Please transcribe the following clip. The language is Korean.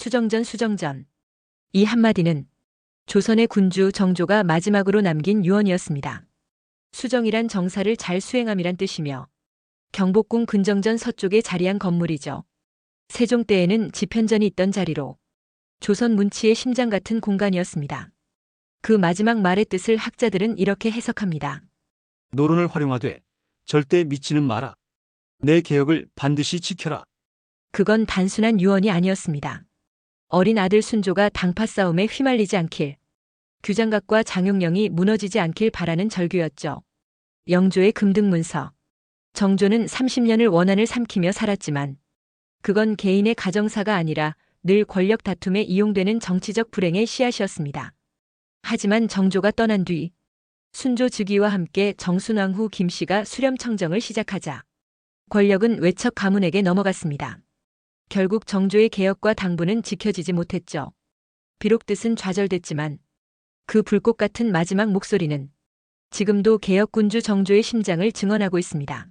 수정전 수정전. 이 한마디는 조선의 군주 정조가 마지막으로 남긴 유언이었습니다. 수정이란 정사를 잘 수행함이란 뜻이며 경복궁 근정전 서쪽에 자리한 건물이죠. 세종 때에는 지편전이 있던 자리로 조선 문치의 심장 같은 공간이었습니다. 그 마지막 말의 뜻을 학자들은 이렇게 해석합니다. 노론을 활용하되 절대 미치는 마라. 내 개혁을 반드시 지켜라. 그건 단순한 유언이 아니었습니다. 어린 아들 순조가 당파 싸움에 휘말리지 않길, 규장각과 장용령이 무너지지 않길 바라는 절규였죠. 영조의 금등문서. 정조는 30년을 원한을 삼키며 살았지만, 그건 개인의 가정사가 아니라 늘 권력 다툼에 이용되는 정치적 불행의 씨앗이었습니다. 하지만 정조가 떠난 뒤, 순조 즉위와 함께 정순왕 후 김씨가 수렴청정을 시작하자, 권력은 외척 가문에게 넘어갔습니다. 결국 정조의 개혁과 당부는 지켜지지 못했죠. 비록 뜻은 좌절됐지만 그 불꽃 같은 마지막 목소리는 지금도 개혁군주 정조의 심장을 증언하고 있습니다.